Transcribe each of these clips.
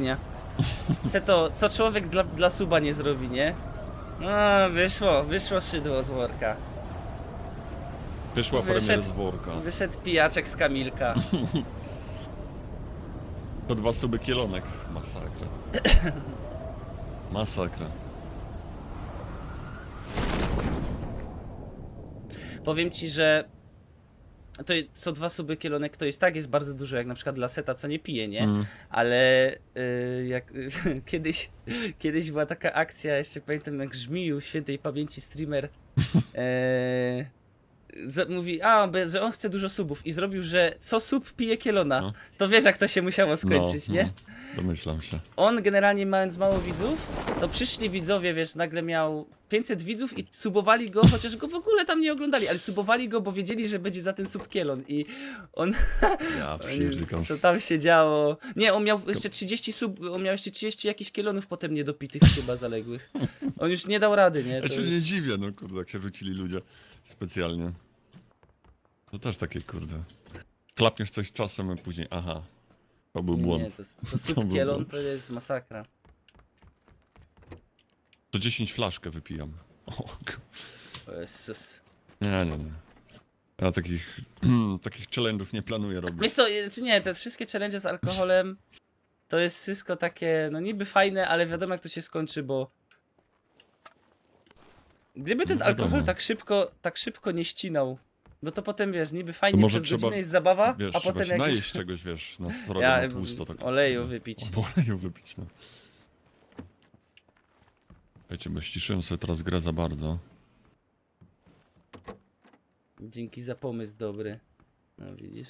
nie? Se to, co człowiek dla, dla suba nie zrobi, nie? No, wyszło, wyszło szydło z worka. Wyszła Wyszedł- premier z worka. Wyszedł pijaczek z Kamilka. To dwa suby kielonek. Masakra. Masakra. Powiem ci, że to co dwa suby kielonek to jest tak, jest bardzo dużo, jak na przykład dla seta, co nie pije, nie? Mm. Ale y, jak kiedyś, kiedyś była taka akcja, jeszcze pamiętam jak Żmiju, świętej pamięci streamer, za- mówi, a, że on chce dużo subów i zrobił, że co sub pije kielona. No. To wiesz jak to się musiało skończyć, no, nie? No, domyślam się. On generalnie mając mało widzów, to przyszli widzowie, wiesz, nagle miał 500 widzów i subowali go, chociaż go w ogóle tam nie oglądali, ale subowali go, bo wiedzieli, że będzie za ten sub kielon i on Ja pierdykam. Co tam się działo? Nie, on miał jeszcze 30 sub, on miał jeszcze 30 jakichś kielonów potem niedopitych chyba zaległych. On już nie dał rady, nie? Ja To się nie już... dziwię, no kurde, jak się rzucili ludzie specjalnie. To też takie kurde. Klapniesz coś czasem, a później, aha. To był Nie, nie, błąd. to, to To sub był kielon błąd. to jest masakra. To 10 flaszkę wypijam. O, Jezus. nie, nie, nie. Ja takich, takich challenge'ów nie planuję robić. Wiesz co, czy nie, te wszystkie challenge z alkoholem to jest wszystko takie, no niby fajne, ale wiadomo jak to się skończy, bo gdyby ten No wiadomo. alkohol tak szybko, tak szybko nie ścinał, no to potem wiesz, niby fajnie może przez trzeba, godzinę jest zabawa, Wiesz, a trzeba potem się najeść czegoś, wiesz, na srogo, ja, na tłusto. Tak, oleju wypić. O, oleju wypić, no. Wiecie, bo ściszyłem sobie teraz grę za bardzo. Dzięki za pomysł dobry. No widzisz.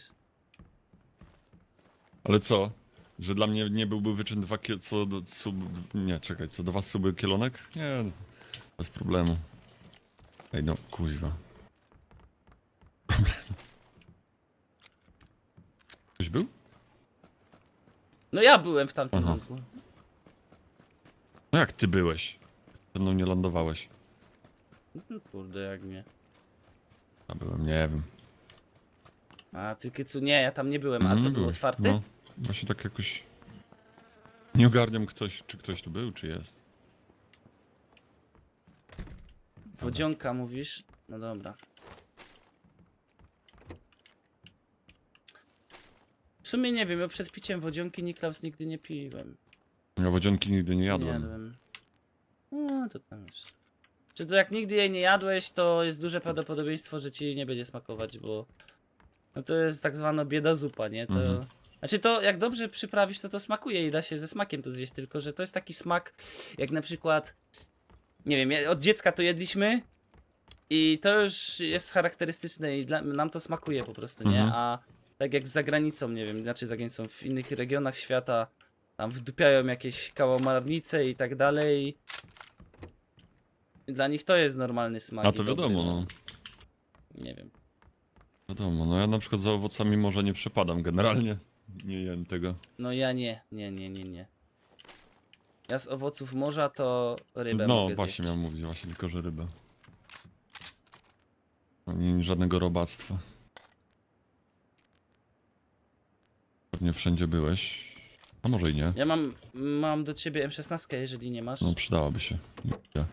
Ale co? Że dla mnie nie byłby wyczyn dwa kie- co do sub... Nie, czekaj, co dwa suby kielonek? Nie, no, bez problemu. Ej no, kuźwa. Ktoś był? No ja byłem w tamtym Aha. domku. No jak ty byłeś? Ze mną nie lądowałeś. No Kurde, jak nie. A byłem, nie wiem. A ty Kycu, nie, ja tam nie byłem. A No, co byłeś. otwarte? No, właśnie tak jakoś... Nie ogarniam ktoś, czy ktoś tu był, czy jest. Wodzionka mówisz? No dobra. Sumie nie wiem, ja przed piciem wodzionki Niklaus nigdy nie piłem. Ja wodzionki nigdy nie Nie jadłem. jadłem. No to tam już. Czy to jak nigdy jej nie jadłeś, to jest duże prawdopodobieństwo, że ci nie będzie smakować, bo no to jest tak zwana bieda zupa, nie? To... Mhm. Znaczy to jak dobrze przyprawisz, to to smakuje i da się ze smakiem to zjeść, tylko że to jest taki smak, jak na przykład, nie wiem, od dziecka to jedliśmy i to już jest charakterystyczne i dla, nam to smakuje po prostu, nie? Mhm. A tak jak za granicą, nie wiem, znaczy za granicą, w innych regionach świata tam wdupiają jakieś kałamarnice i tak dalej. Dla nich to jest normalny smak. A i to dobry, wiadomo, no. Nie wiem. Wiadomo, no ja na przykład za owocami morza nie przepadam generalnie. Nie jem tego. No ja nie, nie, nie, nie, nie. Ja z owoców morza to rybę no mogę właśnie zjeść. miałem mówić, właśnie tylko, że rybę. No, nie, żadnego robactwa. Pewnie wszędzie byłeś. A może i nie. Ja mam, mam do ciebie M16, jeżeli nie masz. No przydałaby się. Nie.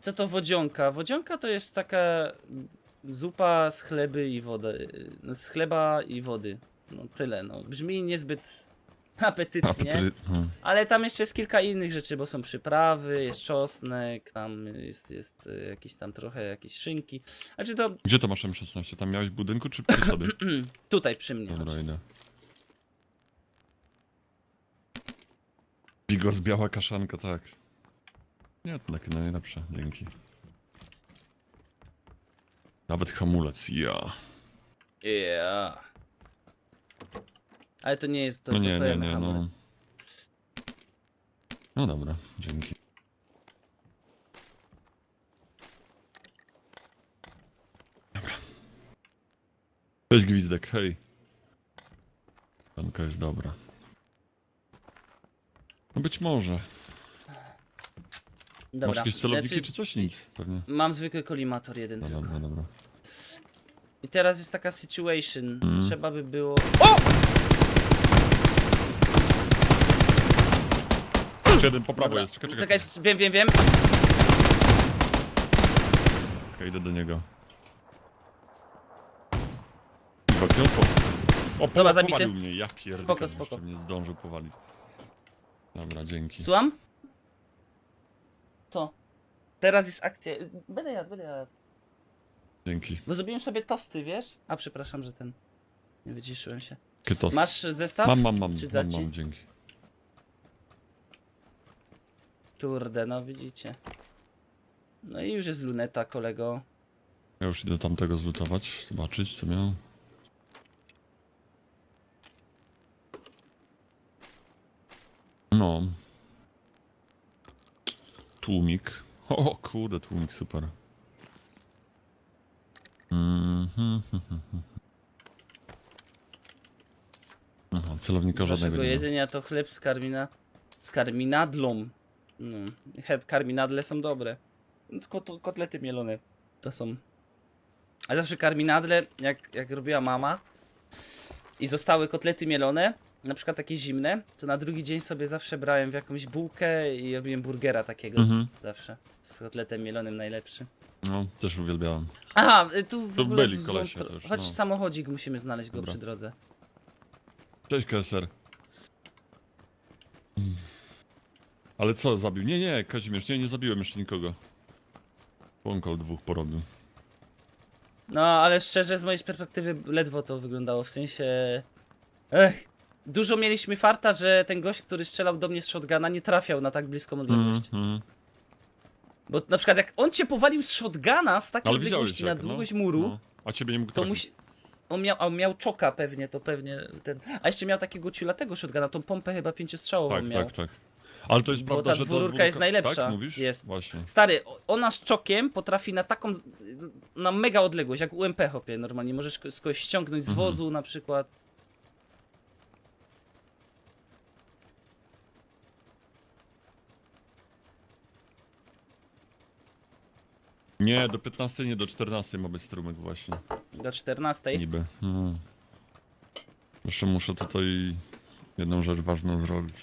Co to wodzionka? Wodzionka to jest taka zupa z chleby i wody. Z chleba i wody. No tyle, no. Brzmi niezbyt apetycznie. Apety... hmm. Ale tam jeszcze jest kilka innych rzeczy, bo są przyprawy, jest czosnek, tam jest, jest e, jakieś tam trochę jakieś szynki. Znaczy to Gdzie to masz M16? Tam miałeś w budynku czy przy sobie? tutaj przy mnie. Dobra, idę. Bigos, biała kaszanka, tak. Nie, to takie najlepsze, dzięki. Nawet hamulec, ja. Yeah. Ale to nie jest to. No nie, nie, nie, no. No dobra, dzięki. Dobra. Cześć Gwizdek, hej. Panka jest dobra. No być może. Dobra. Masz jakieś celowniki znaczy, czy coś? Nic, pewnie. Mam zwykły kolimator jeden No tylko. dobra, dobra. I teraz jest taka situation. Mhm. Trzeba by było. O! Jeszcze jeden po prawo jest, czekaj, czekaj. Czekaj, wiem, wiem, wiem. Okej, idę do niego. Chyba gdzie on po... O, po, Dobra, zabity. powalił mnie, ja pierdolę. Spoko, spoko. Jeszcze mnie zdążył powalić. Dobra, dzięki. Słucham? Co? Teraz jest akcja. Będę jadł, będę jadł. Dzięki. Bo zrobiłem sobie tosty, wiesz? A przepraszam, że ten. Nie wyciszyłem się. Kytos. Masz zestaw? Mam, mam, mam, Czy mam, ci? mam, dzięki. Kurde, no widzicie. No i już jest luneta, kolego. Ja już idę tamtego zlutować, zobaczyć co miał. No. Tłumik. O kurde, tłumik super. Mhm. Aha, celownika żadnego waszego nie ma. jedzenia to chleb z karmina... z karminadlą. No, karminadle są dobre. Kot, kotlety mielone to są. A zawsze karminadle, jak, jak robiła mama i zostały kotlety mielone, na przykład takie zimne, to na drugi dzień sobie zawsze brałem w jakąś bułkę i robiłem burgera takiego. Mhm. Zawsze. Z kotletem mielonym najlepszy. No, też uwielbiałam. Aha, y, tu w Tu ogóle byli w kolesie złą stro- też, Chodź no. samochodzik, musimy znaleźć go Dobra. przy drodze. Cześć KSR. Mm. Ale co, zabił? Nie, nie, Kazimierz, nie, nie zabiłem jeszcze nikogo. Pąkol dwóch porobił. No, ale szczerze, z mojej perspektywy ledwo to wyglądało, w sensie... Ech, dużo mieliśmy farta, że ten gość, który strzelał do mnie z shotguna, nie trafiał na tak bliską odległość. Mhm. Bo na przykład jak on cię powalił z shotguna z takiej Ale widziałeś odległości na jak, no, długość muru, no. A ciebie nie mógł to trafić. musi... On miał, a on miał czoka pewnie, to pewnie ten... A jeszcze miał takiego ciulatego shotguna, tą pompę chyba pięciostrzałową Tak, miał. tak, tak. Ale to jest Bo prawda, ta że ta dwururka jest najlepsza. Tak, mówisz? Jest. Właśnie. Stary, o- ona z czokiem potrafi na taką, na mega odległość, jak UMP hopie normalnie. Możesz ko- z kogoś ściągnąć z Mhm. wozu na przykład. Nie, do 15, nie, do 14 ma być strumyk właśnie. Do 14. Niby. No. Jeszcze muszę tutaj jedną rzecz ważną zrobić.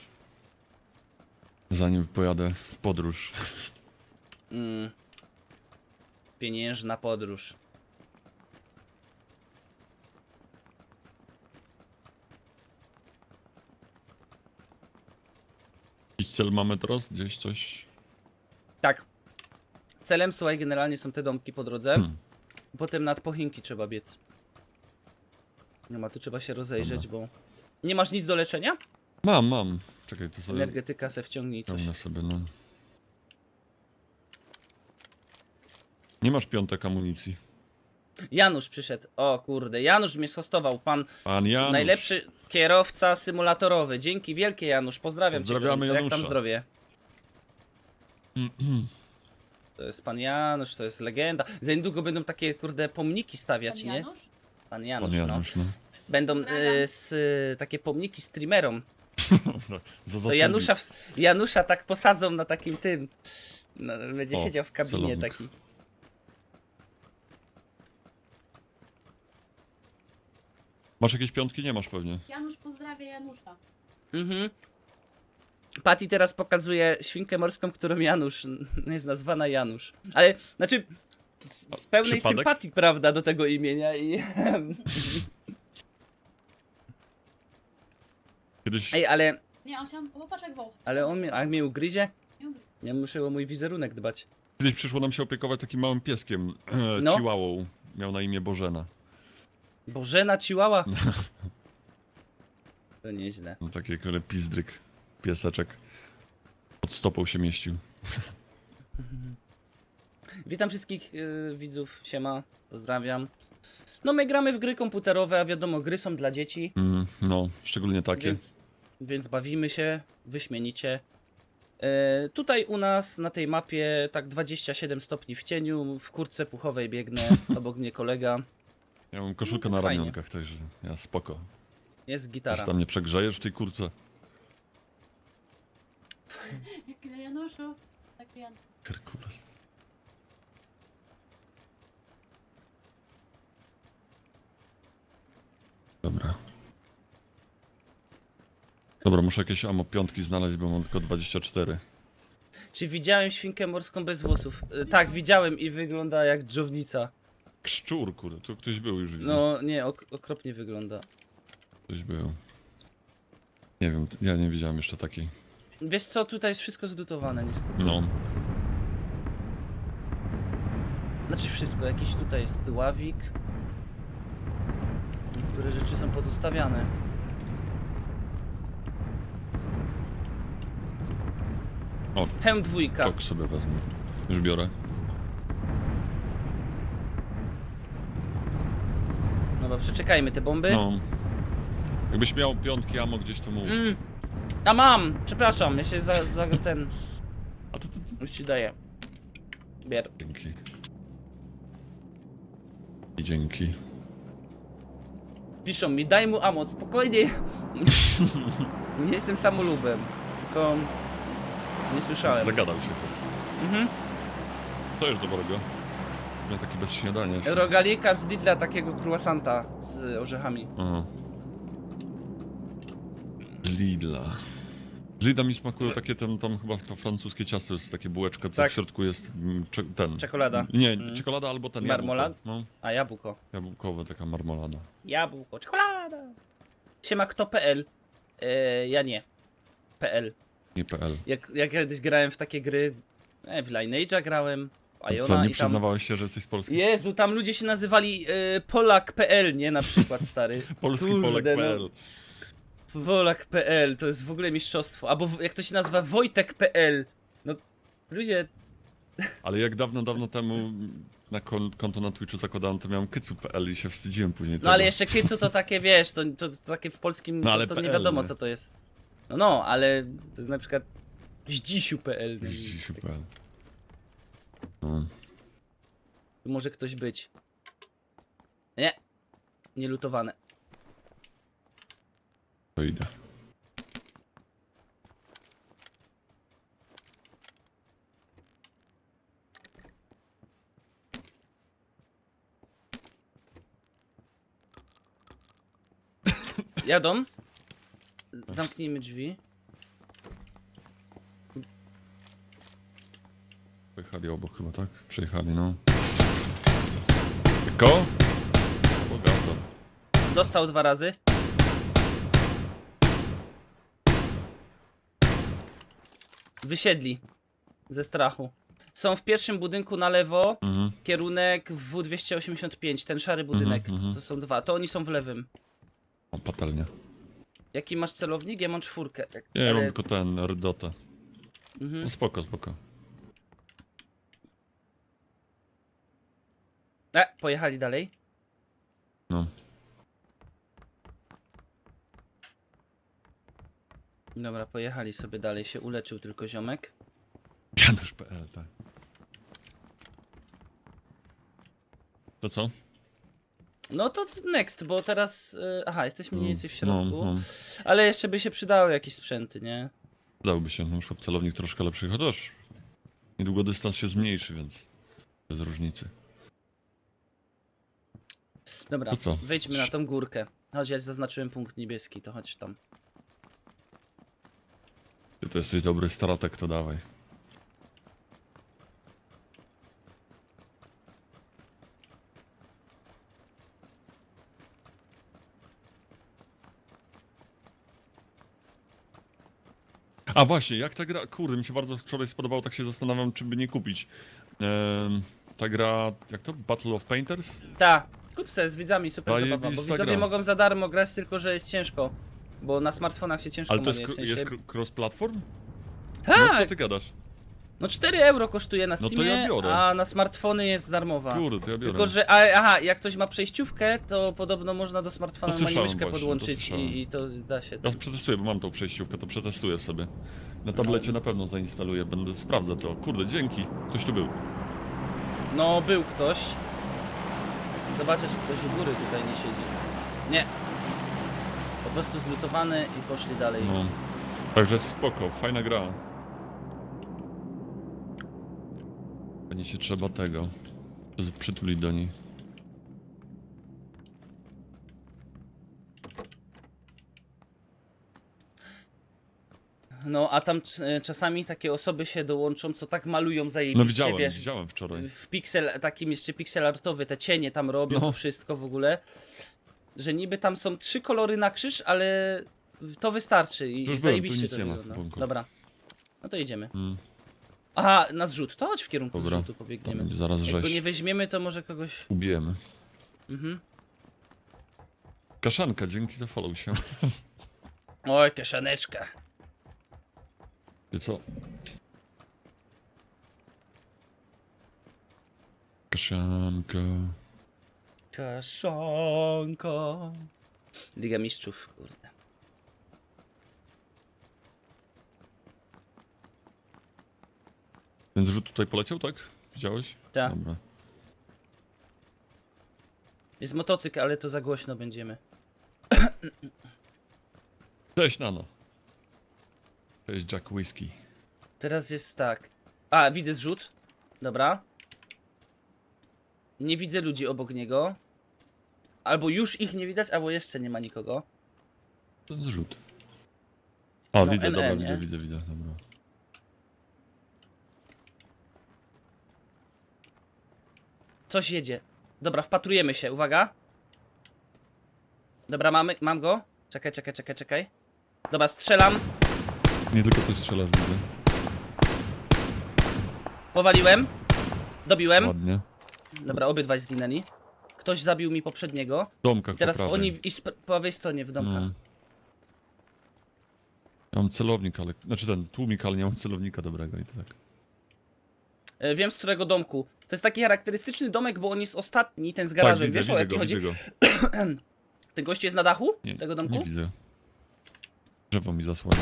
Zanim pojadę w podróż. Mm. Pieniężna podróż. Jakiś cel mamy teraz? Gdzieś coś? Tak. Celem, słuchaj, generalnie są te domki po drodze. Hmm. Potem nad Pochinki trzeba biec. Nie ma, tu trzeba się rozejrzeć, bo... Nie masz nic do leczenia? Mam, mam. Czekaj, to sobie Energetyka se wciągnij coś. ciągnę sobie, no. Nie masz piątek amunicji. Janusz przyszedł. O kurde, Janusz mnie schostował. Pan Pan Janusz. Najlepszy kierowca symulatorowy. Dzięki wielkie Janusz. Pozdrawiam Pozdrawiamy cię. Jak tam Janusza. zdrowie? To jest pan Janusz, to jest legenda. Za niedługo będą takie kurde pomniki stawiać, Pan nie? Janusz? Pan Janusz, Pan no. Janusz, no. Będą y, s, y, takie pomniki streamerom. Za To. Janusza, w, Janusza tak posadzą na takim tym. No, będzie O, siedział w kabinie celownik. taki. Masz jakieś piątki? Nie masz pewnie. Janusz pozdrawia Janusza. Mhm. Patty teraz pokazuje świnkę morską, którą Janusz jest nazwana Janusz. Ale znaczy z, z pełnej Przypadek? sympatii, prawda, do tego imienia i. Kiedyś... Ej, ale, Nie, on popatrz jak woł. ale on mnie, a mnie ugryzie? Ja muszę o mój wizerunek dbać. Kiedyś przyszło nam się opiekować takim małym pieskiem. E, No. Chihuahua. Miał na imię Bożena. Bożena Ciłała? To nieźle. No, taki kurde pizdryk. Pieseczek. Pod stopą się mieścił. Witam wszystkich y, widzów, siema, pozdrawiam. No my gramy w gry komputerowe, a wiadomo, gry są dla dzieci. Mm, no, szczególnie takie. Więc, więc bawimy się wyśmienicie. E, tutaj u nas na tej mapie tak 27 stopni w cieniu, w kurtce puchowej biegnę, obok mnie kolega, Ja mam koszulkę No, na fajnie. ramionkach, także ja spoko. jest gitara. tam nie przegrzejesz w tej kurce? Januszu, tak. Herkules. Dobra. Dobra, muszę jakieś amo piątki znaleźć, bo mam tylko 24. Czy widziałem świnkę morską bez włosów? E, Tak, widziałem i wygląda jak dżownica. Szczur, kurde, tu ktoś był już widzę. No nie, ok okropnie wygląda. Ktoś był. Nie wiem, ja nie widziałem jeszcze takiej. Wiesz co, tutaj jest wszystko zlutowane niestety. No. Znaczy wszystko, jakiś tutaj jest ławik. Niektóre rzeczy są pozostawiane. O, Hem dwójka. tok sobie wezmę. Już biorę. Dobra, przeczekajmy te bomby. No. Jakbyś miał piątki amo gdzieś tu mów. Mm. A mam! Przepraszam, ja się za, za ten... A to, to, to. Już ci daję. Bier. Dzięki. I dzięki. Piszą mi, daj mu ammo, spokojnie. nie jestem samolubem, tylko... Nie słyszałem. Zagadał się. Mhm. To jest dobrego. Ja taki bez śniadania. Rogalika z Lidla, takiego croissanta z orzechami. Aha. Lidla. Lidla mi smakują takie ten, tam chyba to francuskie ciasto jest takie bułeczka, co Tak. w środku jest mm, cze, ten. Czekolada. Nie, Mm. czekolada albo ten Marmolad? jabłko. No, A jabłko. jabłkowa taka marmolada. Jabłko, czekolada. Siema kto.pl e, Ja nie. PL. Nie PL. Jak, jak kiedyś grałem w takie gry, e, w Lineage'a grałem, w Iona Co, nie i tam... przyznawałeś się, że jesteś z Polski? Jezu, tam ludzie się nazywali e, Polak.pl, nie? Na przykład, stary. Polski Kurde, Polek.pl. no. Polak.pl, to jest w ogóle mistrzostwo. Albo w- jak to się nazywa Wojtek.pl. No, ludzie, Ale jak dawno, dawno temu na kon, konto na Twitchu zakładałem, to miałem kycu.pl i się wstydziłem później no ale tego. jeszcze Kycu to takie, wiesz, to, to, to takie w polskim, No ale to, to nie PL, wiadomo nie? co to jest. No, no, ale to jest na przykład Zdzisiu.pl. Zdzisiu.pl. No. Tu może ktoś być. Nie. Nielutowane. To idę. Jadą. Zamknijmy drzwi. Pojechali obok chyba, tak? Przejechali, no. Tylko? Bogato. Dostał dwa razy. Wysiedli. Ze strachu. Są w pierwszym budynku na lewo. Mhm. Kierunek W285, ten szary budynek. mhm. To są dwa. To oni są w lewym. O, patelnia. Jaki masz celownik? Ja mam czwórkę. Tak, Nie, ja mam tylko ten, Rdota. Mhm. No spoko, spoko. E, pojechali dalej. No. Dobra, pojechali sobie dalej. Się uleczył tylko ziomek. Janusz.pl, tak. To co? No to next, bo teraz. y, Aha, jesteśmy mniej więcej w środku. No, no. Ale jeszcze by się przydały jakieś sprzęty, nie? Dałby się, na przykład celownik troszkę lepszy, chociaż niedługo dystans się zmniejszy, więc bez różnicy. Dobra, To co? wejdźmy na tą górkę. Chodź, ja zaznaczyłem punkt niebieski, to chodź tam. Ty to jesteś dobry staratek, to dawaj. A właśnie, jak ta gra, kurde, mi się bardzo wczoraj spodobało, tak się zastanawiam, czy by nie kupić. Em, ta gra, jak to? Battle of Painters? Ta, kup se z widzami, super zabawa, bo Zajebista widzowie gra. mogą za darmo grać, tylko że jest ciężko. Bo na smartfonach się ciężko Ale to jest, w sensie... jest cross-platform? No co Tak! ty gadasz? No 4 euro kosztuje na No to Steamie, ja biorę. a na smartfony jest darmowa. Kurde, to ja biorę. Tylko, że a, aha, jak ktoś ma przejściówkę, to podobno można do smartfona To słyszałem właśnie, to podłączyć słyszałem. i, i to da się. Ja przetestuję, bo mam tą przejściówkę, to przetestuję sobie. Na tablecie na pewno zainstaluję, będę sprawdzę to. Kurde, dzięki. Ktoś tu był. No, był ktoś. Zobaczę, czy ktoś u góry tutaj nie siedzi. Nie. Po prostu zlutowany i poszli dalej. No. Także spoko, fajna gra. Pewnie się trzeba tego przytulić do niej. No a tam c- e, czasami takie osoby się dołączą, co tak malują za jej No widziałem, wiesz, widziałem wczoraj. w piksel, takim jeszcze pixel artowy, te cienie tam robią, No. wszystko w ogóle że niby tam są trzy kolory na krzyż, ale to wystarczy i Już byłem, tu zajebiście nic to nie ma w wygląda. bunku. Dobra, no to idziemy. Mm, Aha, na zrzut, to chodź w kierunku Dobra. zrzutu tam pobiegniemy. będzie zaraz Jak go rzeź. nie weźmiemy, to może kogoś... Ubijemy. Mhm. Kaszanka, dzięki za follow się. Oj, kieszoneczka. Wie co? Kaszanka. Kaszonko. Liga Mistrzów, kurde. Ten zrzut tutaj poleciał, tak? Widziałeś? Tak. Dobra. Jest motocykl, ale to za głośno będziemy. Cześć, Nano. Cześć, Jack Whisky. Teraz jest tak. A, widzę zrzut. Dobra. Nie widzę ludzi obok niego. Albo już ich nie widać, albo jeszcze nie ma nikogo. Ten zrzut. A, No, widzę, NN, dobra, nie? widzę, widzę, widzę, dobra. Coś jedzie. Dobra, wpatrujemy się, uwaga. Dobra, mamy, mam go. Czekaj, czekaj, czekaj, czekaj. Dobra, strzelam. Nie tylko ty strzelasz, widzę. Powaliłem. Dobiłem. Ładnie. Dobra, obydwaj zginęli. Ktoś zabił mi poprzedniego. W domkach Teraz po prawej. oni w, i z prawej stronie w domkach. No. Ja mam celownik, ale... Znaczy ten tłumik, ale nie mam celownika dobrego i to tak. E, Wiem z którego domku. To jest taki charakterystyczny domek, bo on jest ostatni, ten z Tak, garażem. widzę, Wiesz o widzę jaki go, chodzi? widzę go. Ten gość jest na dachu Nie, tego domku? nie widzę. Drzewo mi zasłania.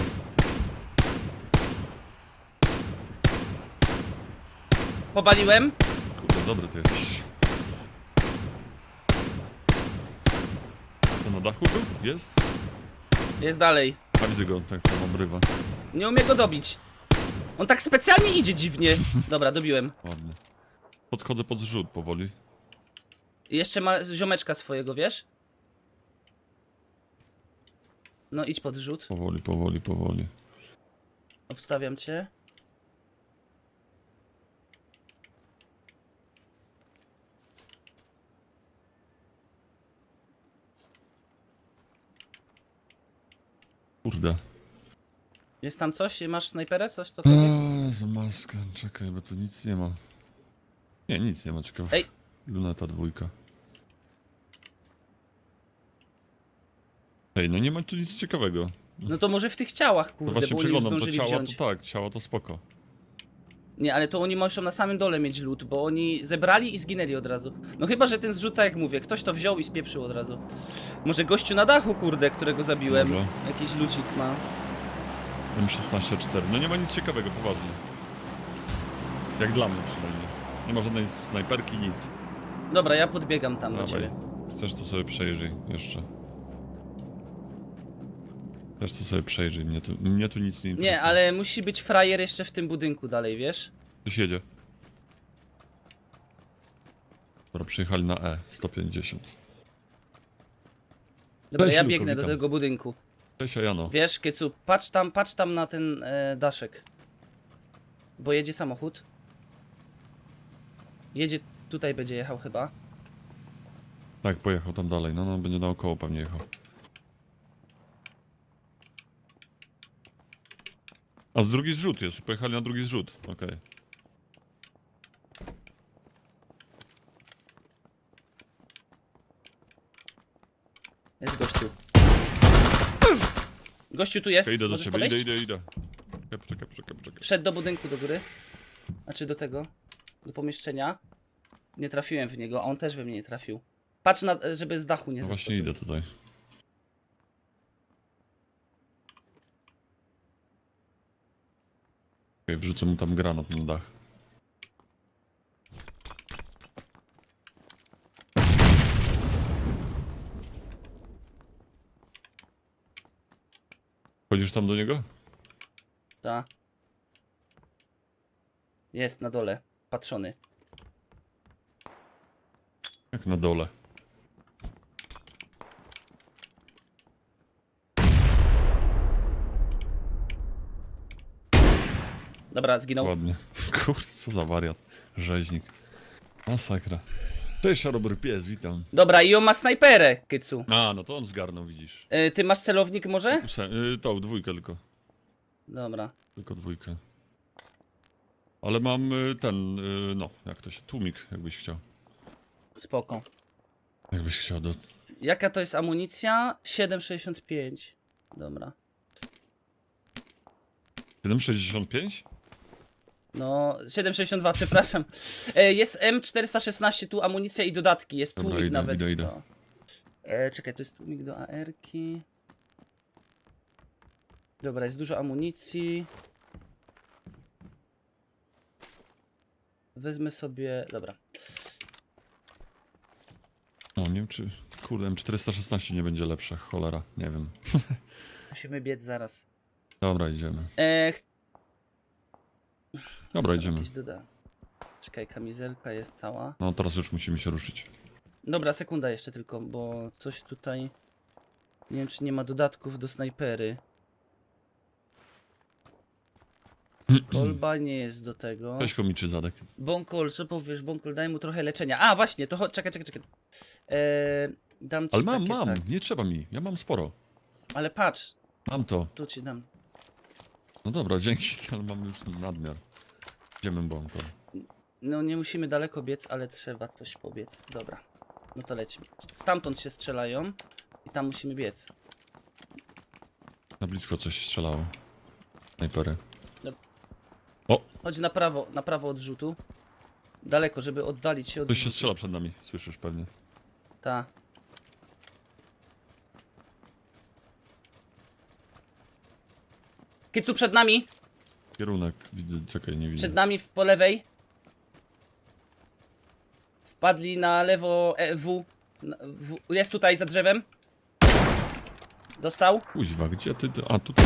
Powaliłem. Kurde, dobry ty jesteś. Na dachu był? Jest? Jest dalej. A widzę go, tak tam obrywa. Nie umie go dobić. On tak specjalnie idzie dziwnie. Dobra, dobiłem. Ładnie. Podchodzę pod zrzut powoli. I Jeszcze ma ziomeczka swojego, wiesz? No idź pod rzut. Powoli, powoli, powoli. Obstawiam cię. Kurde. Jest tam coś? Masz snajperę? Coś to Eee, z maskę, czekaj, bo tu nic nie ma. Nie, nic nie ma, ciekawe. Ej. Luneta dwójka. Ej, no nie ma tu nic ciekawego. No to może w tych ciałach, To kurde, właśnie bo oni już przeglądam, to zdążyli ciała wziąć. to tak, ciała to spoko. Nie, ale to oni muszą na samym dole mieć lód, bo oni zebrali i zginęli od razu. No chyba, że ten zrzut, tak jak mówię, ktoś to wziął i spieprzył od razu. Może gościu na dachu, kurde, którego zabiłem. Może. Jakiś lucik ma. M16-4. No nie ma nic ciekawego, poważnie. Jak dla mnie przynajmniej. Nie ma żadnej snajperki, nic. Dobra, ja podbiegam tam do Dawaj. ciebie. Chcesz to sobie przejrzyj jeszcze. Chcesz to sobie przejrzyj, mnie tu, mnie tu nic nie interesuje. Nie, ale musi być frajer jeszcze w tym budynku dalej, wiesz? Ktoś jedzie. Dobra, przyjechali na E, 150. Dobra, Cześć, ja Luko, biegnę do witam. tego budynku. Cześć, Jano. Wiesz, Kycu, patrz tam, patrz tam na ten e, daszek. Bo jedzie samochód. Jedzie, tutaj będzie jechał chyba. Tak, pojechał tam dalej, no, no, będzie naokoło pewnie jechał. A z drugi zrzut jest, pojechali na drugi zrzut, okej. Jest gościu. Gościu tu jest. Okay, idę do Możesz ciebie, podejść? idę, idę, idę. Czekaj. Wszedł do budynku do góry. Znaczy do tego. Do pomieszczenia. Nie trafiłem w niego, a on też we mnie nie trafił. Patrz na, żeby z dachu nie No właśnie idę tutaj. Okay, wrzucę mu tam granat na dach. Chodzisz tam do niego? Ta. Jest na dole. Patrzony. Jak na dole. Dobra, zginął. Ładnie. Kurde, co za wariat. Rzeźnik. Masakra. Cześć, Szarobry Pies, witam. Dobra, i on ma snajperę, Kycu. A, no to on zgarnął, widzisz. Y, ty masz celownik może? Ósem, y, tą, dwójkę tylko. Dobra. Tylko dwójkę. Ale mam y, ten, y, no, jak to się, tłumik, jakbyś chciał. Spoko. Jakbyś chciał do... Jaka to jest amunicja? 7,65. Dobra. 7,65? No, 7,62, przepraszam. E, jest M416, tu amunicja i dodatki. Jest Dobra, tłumik idę, nawet. idę, idę. No. E, czekaj, to jest tłumik do AR-ki. Dobra, jest dużo amunicji. Wezmę sobie. Dobra. No, nie wiem czy... Kurde, M416 nie będzie lepsze, cholera, nie wiem. Musimy biec zaraz. Dobra, idziemy. E, ch- Dobra, idziemy. jakieś Doda. Czekaj, kamizelka jest cała. No, teraz już musimy się ruszyć. Dobra, sekunda jeszcze tylko, bo coś tutaj. Nie wiem, czy nie ma dodatków do snajpery. Kolba nie jest do tego. Cześć, komiczy zadek. Bonkol, co powiesz? Bonkol, daj mu trochę leczenia. A, właśnie, to chodź, czekaj, czekaj, czekaj. Eee, dam ci Ale mam, takie, mam, Tak. nie trzeba mi, ja mam sporo. Ale patrz, Mam to. tu ci dam. No dobra, dzięki, ale mam już nadmiar. Idziemy bąko. No nie musimy daleko biec, ale trzeba coś pobiec. Dobra, no to lecimy. Stamtąd się strzelają i tam musimy biec. Na blisko coś strzelało. Snajpery. Dobra. O, Chodź na prawo, na prawo od rzutu. Daleko, żeby oddalić się od ktoś się strzela przed nami, słyszysz pewnie. Ta. Kicu przed nami, Kierunek, widzę, czekaj, nie widzę. przed nami w, po lewej. Wpadli na lewo e, w. Na- w. Jest tutaj za drzewem. Dostał. Kuźwa, gdzie ty? A, tutaj.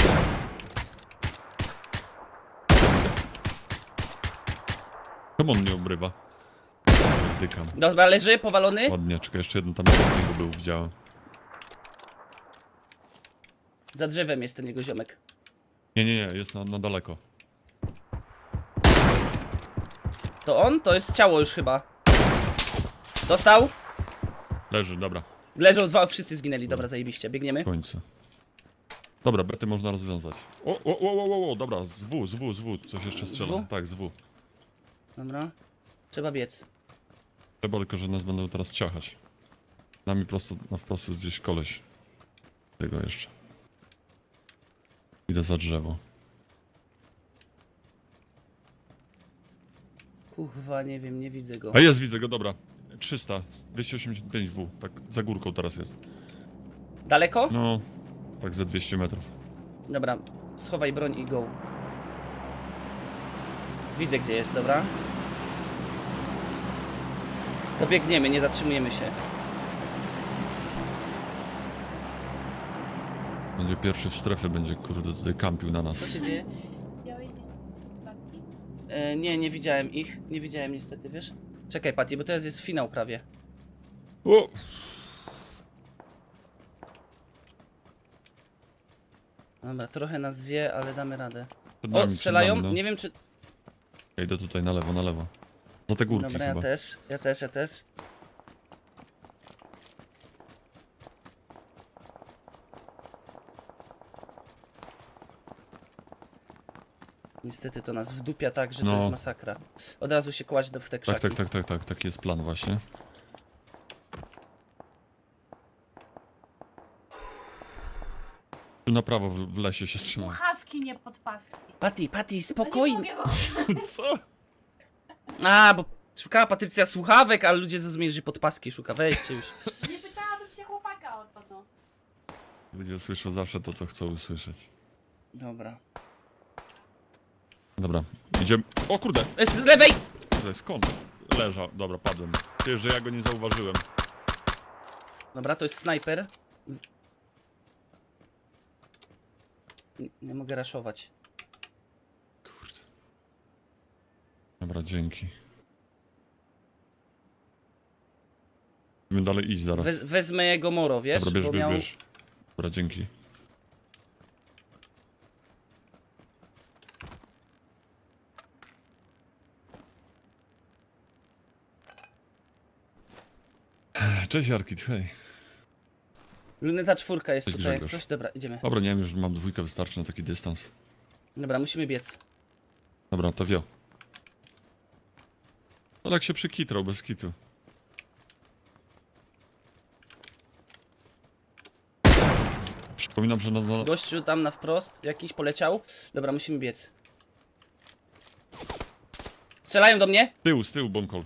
Czemu on nie obrywa? Dykam. Dobra, leży, powalony. Ładnie, czekaj, jeszcze jeden tam obok niego był, widziałem. Za drzewem jest ten jego ziomek. Nie, nie, nie, jest na, na daleko. To on? To jest ciało już chyba. Dostał. Leży, dobra, Leżą dwa, wszyscy zginęli. Dobra, zajebiście. Biegniemy. w końcu. Dobra, bety można rozwiązać. O, o, o, o, o, o dobra, z W, z W, z W, coś jeszcze strzela. W? Tak, z W. Dobra. Trzeba biec. Trzeba tylko, że nas będą teraz ciachać. Nami prosto, na wprost jest gdzieś koleś. Tego jeszcze. Idę za drzewo. Kurwa, nie wiem, nie widzę go. A jest, widzę go, dobra. 300, 285 W, tak za górką teraz jest. Daleko? No, tak ze 200 metrów. Dobra, schowaj broń i go. Widzę gdzie jest, dobra. To biegniemy, nie zatrzymujemy się. Będzie pierwszy w strefie, będzie kurde tutaj kampił na nas. Co się dzieje? E, nie, nie widziałem ich. Nie widziałem niestety, wiesz? Czekaj, Patty, bo teraz jest finał prawie. O! Dobra, trochę nas zje, ale damy radę. Przed O, nami, przed strzelają? nami, no. Nie wiem czy... Ja idę tutaj na lewo, na lewo. Za te górki Dobra, ja chyba. też, ja też, ja też. Niestety to nas wdupia tak, że to No. jest masakra. Od razu się kłaść do, w te krzaki. Tak, tak, tak, tak, tak, taki jest plan właśnie. Tu na prawo w, w lesie się trzyma. Słuchawki, nie podpaski. Patty, Patty, No spokojnie. Nie mogę, bo... Co? A, bo szukała Patrycja słuchawek, ale ludzie zrozumieli, że podpaski szuka. Weźcie już. Nie pytałabym się chłopaka o to, no. Ludzie słyszą zawsze to, co chcą usłyszeć. Dobra. Dobra, idziemy. O kurde! Z lewej! Kurde, Skąd? Leżał. Dobra, padłem. Ty, że ja go nie zauważyłem. Dobra, to jest snajper. Nie, nie mogę raszować. Kurde. Dobra, dzięki. Musimy dalej iść zaraz. Wez, wezmę jego moro, wiesz? Dobra, bierz, bo bierz, miał... bierz. Dobra, dzięki. Cześć Arkit, hej. Luneta czwórka jest Cześć, tutaj. jak Grzegorz. Coś, dobra, idziemy. Dobra, nie wiem, już mam dwójkę, wystarczy na taki dystans. Dobra, musimy biec. Dobra, to wio. No tak się przykitrał, bez kitu. S- Przypominam, że na, na, Gościu tam na wprost, jakiś poleciał. Dobra, musimy biec. Strzelają do mnie? tyłu, z tyłu, Bonkol.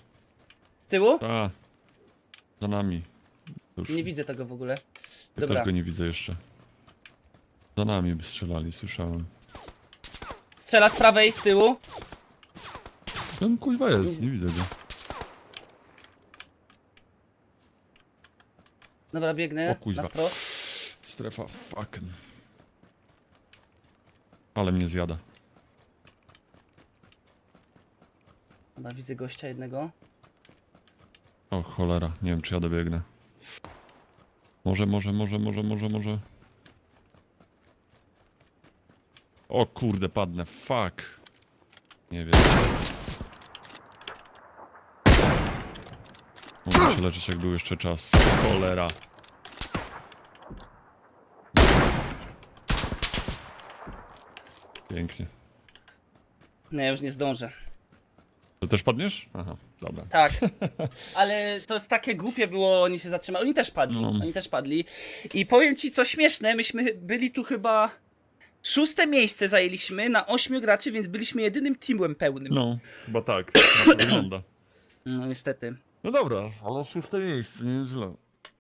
Z tyłu? Ta. Za nami. Już, Nie widzę tego w ogóle. ja Dobra. też go nie widzę jeszcze. Za nami by strzelali, słyszałem. Strzela z prawej, z tyłu. Ten kuźwa jest, nie widzę go. Dobra, biegnę O kuźwa. na wprost. Strefa fucking. Ale mnie zjada. Dobra, widzę gościa jednego. O cholera, nie wiem czy ja dobiegnę. Może, może, może, może, może, może. O kurde, padnę, fuck. Nie wiem. Mogę się leczyć jak był jeszcze czas. Cholera. Pięknie. Nie, już nie zdążę. To też padniesz? Aha, dobra. Tak. Ale to jest takie głupie było, oni się zatrzymali. Oni też padli. No. Oni też padli. I powiem ci co śmieszne, myśmy byli tu chyba. Szóste miejsce zajęliśmy na ośmiu graczy, więc byliśmy jedynym teamem pełnym. No, chyba tak. Na to wygląda. No niestety. No dobra, ale szóste miejsce, nie jest źle.